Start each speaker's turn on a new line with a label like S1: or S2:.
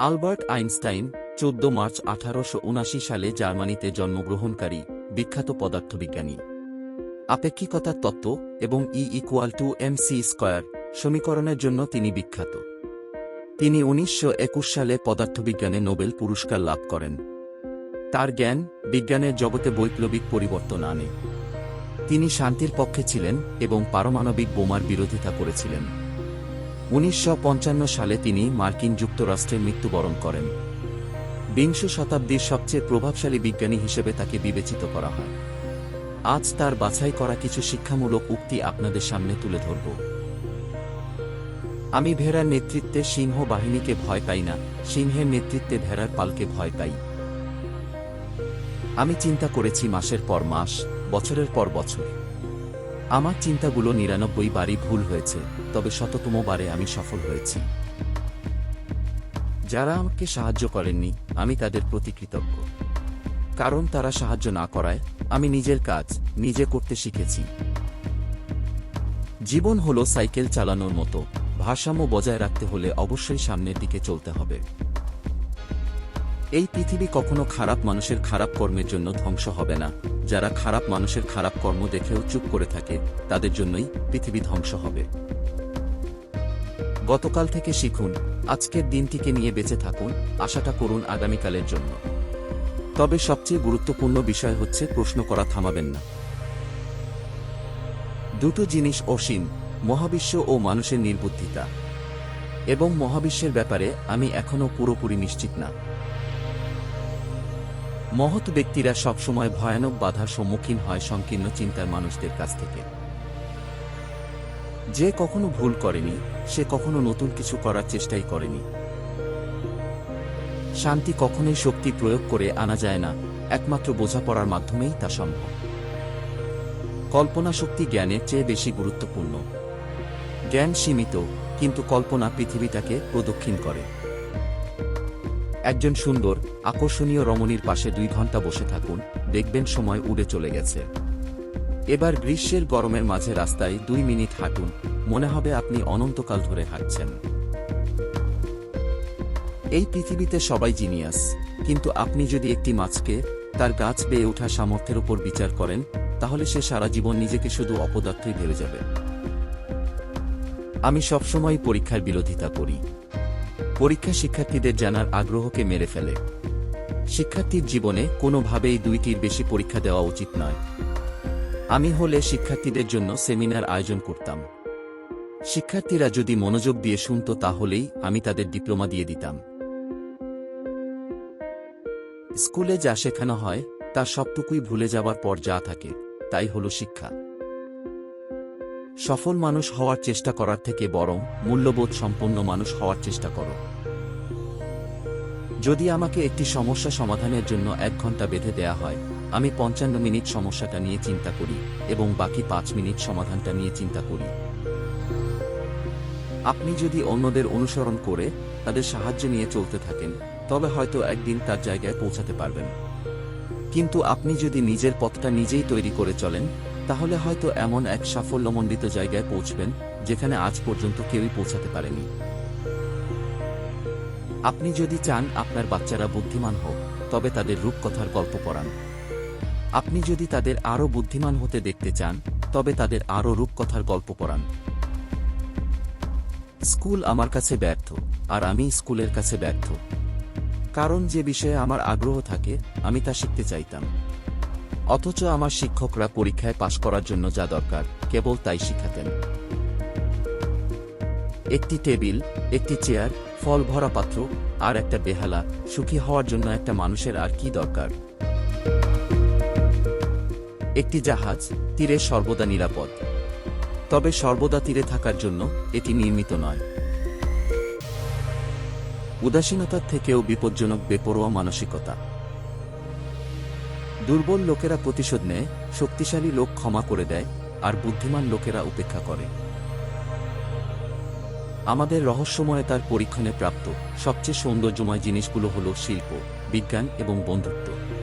S1: Albert Einstein, চোদ্দ March আঠারোশো সালে জার্মানিতে জন্মগ্রহণকারী, বিখ্যাত পদার্থবিজ্ঞানী। আপেক্ষিকতার তত্ত্ব এবং E equal to M C square সমীকরণের জন্য তিনি বিখ্যাত। তিনি উনিশশো একুশ সালে পদার্থবিজ্ঞানে নোবেল পুরস্কার লাভ করেন। তার জ্ঞান বিজ্ঞানের জগতে বৈপ্লবিক পরিবর্তন আনে। তিনি শান্তির পক্ষে ছিলেন এবং পারমাণবিক বোমার বিরোধিতা করেছিলেন। উনিশশো পঞ্চান্ন সালে তিনি মার্কিন যুক্তরাষ্ট্রে মৃত্যুবরণ করেন। বিংশ শতাব্দীর সবচেয়ে প্রভাবশালী বিজ্ঞানী হিসেবে তাকে বিবেচিত করা হয়। আজ তার বাছাই করা কিছু শিক্ষামূলক উক্তি আপনাদের সামনে তুলে ধরব। আমি ভেড়ার নেতৃত্বে সিংহ বাহিনীকে ভয় পাই না, সিংহের নেতৃত্বে ভেড়ার পালকে ভয় পাই। আমি চিন্তা করেছি মাসের পর মাস, বছরের পর বছর। আমার চিন্তাগুলো নিরানব্বই বারই ভুল হয়েছে, তবে শততম বারে আমি সফল হয়েছি। যারা আমাকে সাহায্য করেননি, আমি তাদের প্রতি কৃতজ্ঞ। কারণ তারা সাহায্য না করায় আমি নিজের কাজ নিজে করতে শিখেছি। জীবন হলো সাইকেল চালানোর মতো, ভারসাম্য বজায় রাখতে হলে অবশ্যই সামনের দিকে চলতে হবে। এই পৃথিবী কখনো খারাপ মানুষের খারাপ কর্মের জন্য ধ্বংস হবে না। যারা খারাপ মানুষের খারাপ কর্ম দেখেও চুপ করে থাকে, তাদের জন্যই পৃথিবী ধ্বংস হবে। গতকাল থেকে শিখুন, আজকের দিনটিকে নিয়ে বেঁচে থাকুন, আশাটা করুন আগামীকালের জন্য। তবে সবচেয়ে গুরুত্বপূর্ণ বিষয় হচ্ছে প্রশ্ন করা থামাবেন না। দুটো জিনিস অসীম, মহাবিশ্ব ও মানুষের নির্বুদ্ধিতা। এবং মহাবিশ্বের ব্যাপারে আমি এখনও পুরোপুরি নিশ্চিত না। মহৎ ব্যক্তিরা সবসময় ভয়ানক বাধার সম্মুখীন হয় সংকীর্ণ চিন্তার মানুষদের কাছ থেকে। যে কখনো ভুল করেনি, সে কখনো নতুন কিছু করার চেষ্টাই করেনি। শান্তি কখনোই শক্তি প্রয়োগ করে আনা যায় না, একমাত্র বোঝাপড়ার মাধ্যমেই তা সম্ভব। কল্পনা শক্তি জ্ঞানের চেয়ে বেশি গুরুত্বপূর্ণ। জ্ঞান সীমিত, কিন্তু কল্পনা পৃথিবীটাকে প্রদক্ষিণ করে। একজন সুন্দর, আকর্ষণীয় রমণীর পাশে দুই ঘণ্টা বসে থাকুন, দেখবেন সময় উড়ে চলে গেছে। এবার গ্রীষ্মের গরমের মাঝে রাস্তায় দুই মিনিট হাঁটুন, মনে হবে আপনি অনন্তকাল ধরে হাঁটছেন। এই পৃথিবীতে সবাই জিনিয়াস, কিন্তু আপনি যদি একটি মাছকে তার গাছ বেয়ে ওঠা সামর্থ্যের উপর বিচার করেন, তাহলে সে সারা জীবন নিজেকে শুধু অপদার্থই ভেবে যাবে। আমি সবসময় পরীক্ষার বিরোধিতা করি। পরীক্ষা শিক্ষার্থীদের জানার আগ্রহকে মেরে ফেলে। শিক্ষার্থীর জীবনে কোনোভাবেই দুইটির বেশি পরীক্ষা দেওয়া উচিত নয়। আমি হলে শিক্ষার্থীদের জন্য সেমিনার আয়োজন করতাম। শিক্ষার্থীরা যদি মনোযোগ দিয়ে শুনত তাহলেই আমি তাদের ডিপ্লোমা দিয়ে দিতাম। স্কুলে যা শেখানো হয়, তা সবটুকুই ভুলে যাবার পর যা থাকে, তাই হল শিক্ষা। সফল মানুষ হওয়ার চেষ্টা করার থেকে বরং মূল্যবোধ সম্পন্ন মানুষ হওয়ার চেষ্টা করো। যদি আমাকে একটি সমস্যা সমাধানের জন্য এক ঘণ্টা বেঁধে দেয়া হয়, আমি পঞ্চান্ন মিনিট সমস্যাটা নিয়ে চিন্তা করি এবং বাকি পাঁচ মিনিট সমাধানটা নিয়ে চিন্তা করি। আপনি যদি অন্যদের অনুসরণ করে তাদের সাহায্য নিয়ে চলতে থাকেন, তবে হয়তো একদিন তার জায়গায় পৌঁছাতে পারবেন। কিন্তু আপনি যদি নিজের পথটা নিজেই তৈরি করে চলেন তাহলে হয়তো এমন এক সাফল্যমণ্ডিত জায়গায় পৌঁছবেন, যেখানে আজ পর্যন্ত কেউই পৌঁছাতে পারেনি। আপনি যদি চান আপনার বাচ্চারা বুদ্ধিমান হোক, তবে তাদের রূপকথার গল্প পড়ান। আপনি যদি তাদের আরও বুদ্ধিমান হতে দেখতে চান, তবে তাদের আরও রূপকথার গল্প পড়ান। স্কুল আমার কাছে ব্যর্থ, আর আমি স্কুলের কাছে ব্যর্থ। কারণ যে বিষয়ে আমার আগ্রহ থাকে, আমি তা শিখতে চাইতাম। অথচ আমার শিক্ষকরা পরীক্ষায় পাশ করার জন্য যা দরকার, কেবল তাই শিখাতেন। একটি টেবিল, একটি চেয়ার, ফল ভরা পাত্র, আর একটা বেহালা, সুখী হওয়ার জন্য একটা মানুষের আর কি দরকার? একটি জাহাজ, তীরে সর্বদা নিরাপদ। তবে সর্বদা তীরে থাকার জন্য এটি নির্মিত নয়। উদাসীনতার থেকেও বিপজ্জনক, বেপরোয়া মানসিকতা। দুর্বল লোকেরা প্রতিশোধ নেয়, শক্তিশালী লোক ক্ষমা করে দেয়, আর বুদ্ধিমান লোকেরা উপেক্ষা করে। আমাদের রহস্যময় তার পরীক্ষণে প্রাপ্ত সবচেয়ে সৌন্দর্যময় জিনিসগুলো হল শিল্প, বিজ্ঞান এবং বন্ধুত্ব।